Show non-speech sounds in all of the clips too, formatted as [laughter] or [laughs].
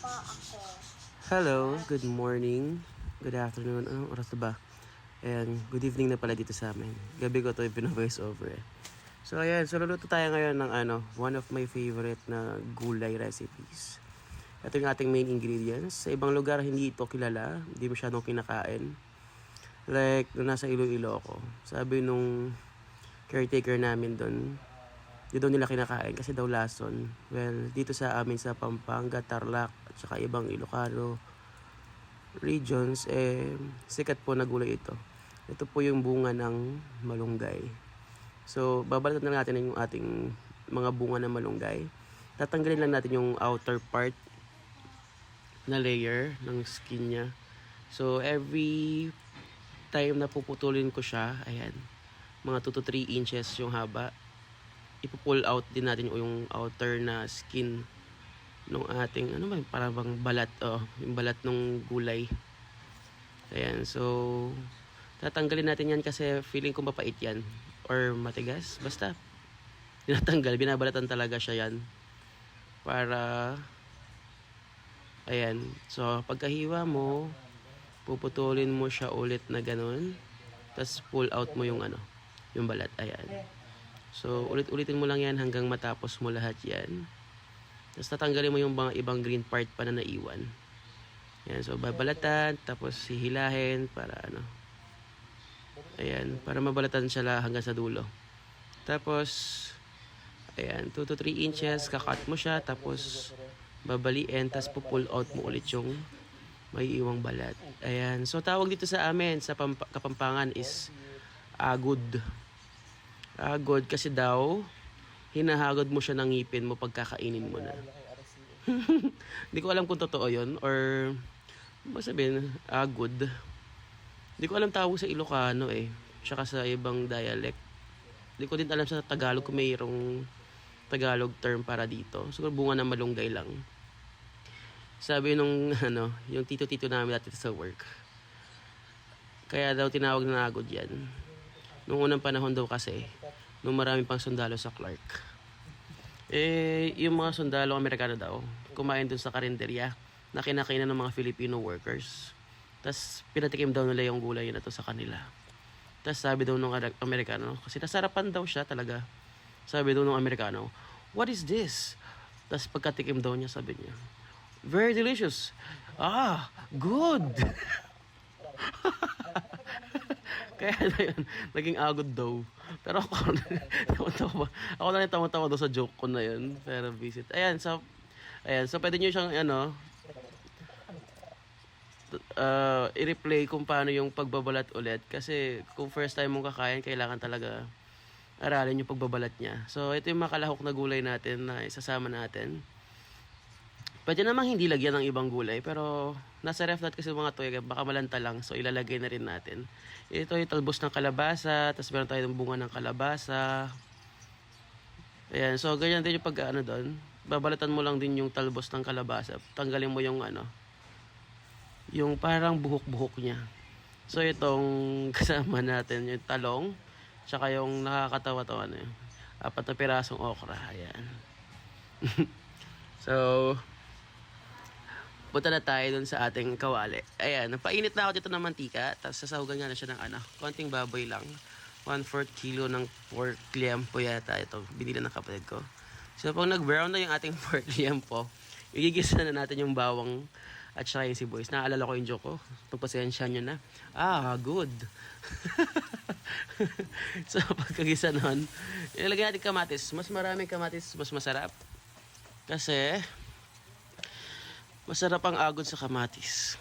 po ako. Hello, good morning, good afternoon, anong oras na ba? And good evening na pala dito sa amin. Gabi ko to yung voice over eh. So ayan, so luluto tayo ngayon ng ano, one of my favorite na gulay recipes. Ito yung ating main ingredients. Sa ibang lugar hindi ito kilala, hindi masyadong kinakain. Like, nasa Iloilo ako, sabi nung caretaker namin doon, di daw nila kinakain kasi daw lason. Well, dito sa amin sa Pampanga, Tarlac, at saka ibang Ilocano regions, eh, sikat po na gulay ito. Ito po yung bunga ng malunggay. So, babalatan na natin yung ating mga bunga ng malunggay. Tatanggalin lang natin yung outer part na layer ng skin niya. So, every time na puputulin ko siya, ayan, mga 2 to 3 inches yung haba, ipo-pull out din natin yung outer na skin nung ating ano ba bang balat oh yung balat ng gulay. Ayan so tatanggalin natin yan kasi feeling ko mapait yan or matigas. Basta tinatanggal binabalatan talaga siya yan para ayan so pagkahiwa mo puputulin mo siya ulit na ganun tapos pull out mo yung ano yung balat ayan. So, ulit-ulitin mo lang yan hanggang matapos mo lahat yan. Tapos tatanggalin mo yung mga ibang green part pa na naiwan. Yan, so babalatan, tapos hihilahin para ano. Ayan, para mabalatan siya hanggang sa dulo. Tapos, ayan, 2 to 3 inches, kakat mo siya, tapos babaliin, tapos pull out mo ulit yung may iwang balat. Ayan, so tawag dito sa amin, sa Pampa- Kapampangan is agud. Agod kasi daw, hinahagod mo siya ng ngipin mo pagkakainin mo na. [laughs] Hindi ko alam kung totoo yon or ba sabihin, agod. Hindi ko alam tawag sa Ilocano eh. Tsaka sa ibang dialect. Hindi ko din alam sa Tagalog kung mayroong Tagalog term para dito. Siguro bunga ng malunggay lang. Sabi nung [laughs] ano, yung tito-tito namin dati sa work. Kaya daw tinawag na agod yan. Nung unang panahon daw kasi, nung marami pang sundalo sa Clark. Eh, yung mga sundalo Amerikano daw, kumain dun sa karinderya na kinakainan ng mga Filipino workers. Tapos, pinatikim daw nila yung gulay na to sa kanila. Tapos, sabi daw nung Amerikano, kasi nasarapan daw siya talaga. Sabi daw nung Amerikano, What is this? Tapos, pagkatikim daw niya, sabi niya, Very delicious. Ah, good. [laughs] Kaya [laughs] na yun, naging agod daw. Pero ako, [laughs] tawa-tawa. Ako na tawa-tawa daw sa joke ko na yun. Pero visit. Ayan, so, ayan, so pwede nyo siyang, ano, uh, i-replay kung paano yung pagbabalat ulit. Kasi kung first time mong kakain, kailangan talaga aralin yung pagbabalat niya. So, ito yung makalahok na gulay natin na isasama natin. Pwede namang hindi lagyan ng ibang gulay, pero nasa ref natin kasi mga toy, baka malanta lang, so ilalagay na rin natin. Ito yung talbos ng kalabasa, tapos meron tayo ng bunga ng kalabasa. Ayan, so ganyan din yung pag ano doon. Babalatan mo lang din yung talbos ng kalabasa. Tanggalin mo yung ano, yung parang buhok-buhok niya. So itong [laughs] kasama natin, yung talong, tsaka yung nakakatawa-tawa na yun. Apat na pirasong okra, ayan. [laughs] so, punta na tayo dun sa ating kawali. Ayan, napainit na ako dito ng mantika. Tapos sasahugan nga na siya ng ano, konting baboy lang. 1/4 kilo ng pork liempo yata ito. Binili ng kapatid ko. So pag nag-brown na yung ating [laughs] pork liempo, igigisa na natin yung bawang at saka yung sibuyas. Naalala ko yung joke ko. Itong pasensya nyo na. Ah, good. [laughs] so pagkagisa nun, ilalagay natin kamatis. Mas maraming kamatis, mas masarap. Kasi, Masarap ang agod sa kamatis.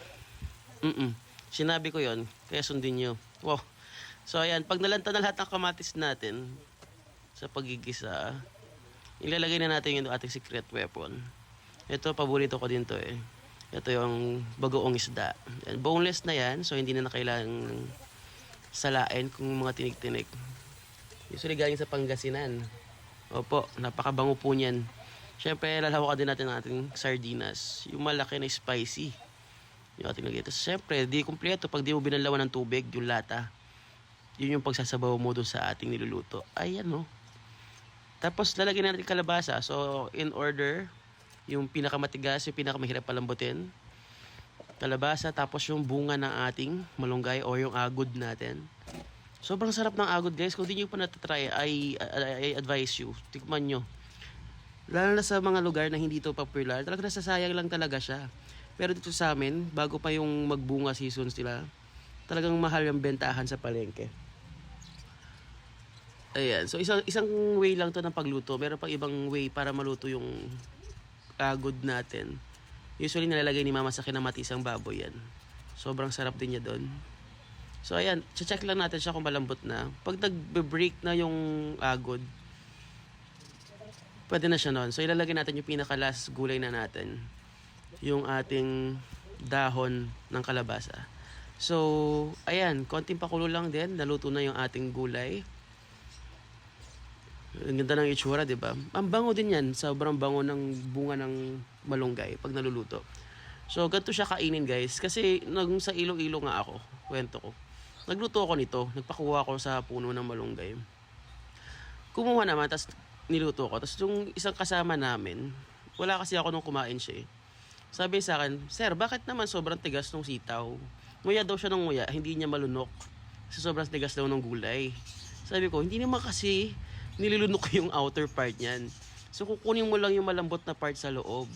Mm Sinabi ko yon kaya sundin nyo. Wow. So ayan, pag nalanta na lahat ng kamatis natin sa pagigisa, ilalagay na natin yung ating secret weapon. Ito, paborito ko din to eh. Ito yung bagoong isda. Yan, boneless na yan, so hindi na na kailangang salain kung mga tinig-tinig. Usually galing sa Pangasinan. Opo, napakabango po niyan. Siyempre, lalawakan din natin ang ating sardinas. Yung malaki na spicy. Yung ating lagay. Tapos, siyempre, di kumpleto. Pag di mo binalawan ng tubig, yung lata. Yun yung pagsasabaw mo dun sa ating niluluto. Ayan, no. Tapos, lalagyan natin kalabasa. So, in order, Yung pinakamatigas, yung pinakamahirap palambutin. Kalabasa, tapos yung bunga ng ating malunggay o yung agod natin. Sobrang sarap ng agod guys. Kung di nyo pa natatry, I, I, I advise you. Tikman nyo. Lalo na sa mga lugar na hindi to popular, talaga nasasayang lang talaga siya. Pero dito sa amin, bago pa yung magbunga seasons nila, talagang mahal yung bentahan sa palengke. Ayan. So, isang, isang way lang to ng pagluto. Meron pang ibang way para maluto yung agod natin. Usually, nalalagay ni mama sa kinamatisang baboy yan. Sobrang sarap din niya doon. So, ayan. Check lang natin siya kung malambot na. Pag nag-break na yung agod, pwede na siya noon. So, ilalagay natin yung pinaka-last gulay na natin. Yung ating dahon ng kalabasa. So, ayan. Konting pakulo lang din. Naluto na yung ating gulay. Ang ganda ng itsura, di ba? Ang bango din yan. Sobrang bango ng bunga ng malunggay pag naluluto. So, ganito siya kainin, guys. Kasi, nung sa ilo-ilo nga ako, kwento ko. Nagluto ako nito. Nagpakuha ako sa puno ng malunggay. Kumuha naman, tapos niluto ko. Tapos yung isang kasama namin, wala kasi ako nung kumain siya eh. Sabi sa akin, Sir, bakit naman sobrang tigas ng sitaw? Nguya daw siya ng nguya, hindi niya malunok. Kasi sobrang tigas daw ng gulay. Sabi ko, hindi naman kasi nilulunok yung outer part niyan. So kukunin mo lang yung malambot na part sa loob.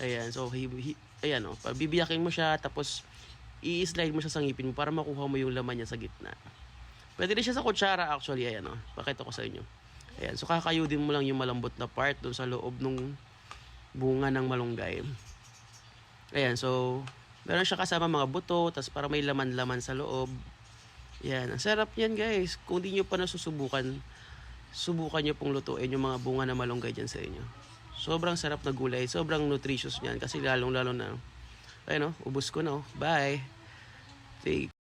Ayan, so hi, hi- ayan oh, bibiyakin mo siya tapos i-slide mo siya sa ngipin mo para makuha mo yung laman niya sa gitna. Pwede rin siya sa kutsara actually, ayan oh. Pakita ko sa inyo. Ayan, so kakayudin mo lang yung malambot na part doon sa loob nung bunga ng malunggay. Ayan, so meron siya kasama mga buto, tapos para may laman-laman sa loob. Yan, ang sarap yan guys. Kung di nyo pa nasusubukan, subukan nyo pong lutuin yung mga bunga na malunggay dyan sa inyo. Sobrang sarap na gulay, sobrang nutritious niyan kasi lalong-lalo na, ayun oh, ubus ko na oh. Bye! Take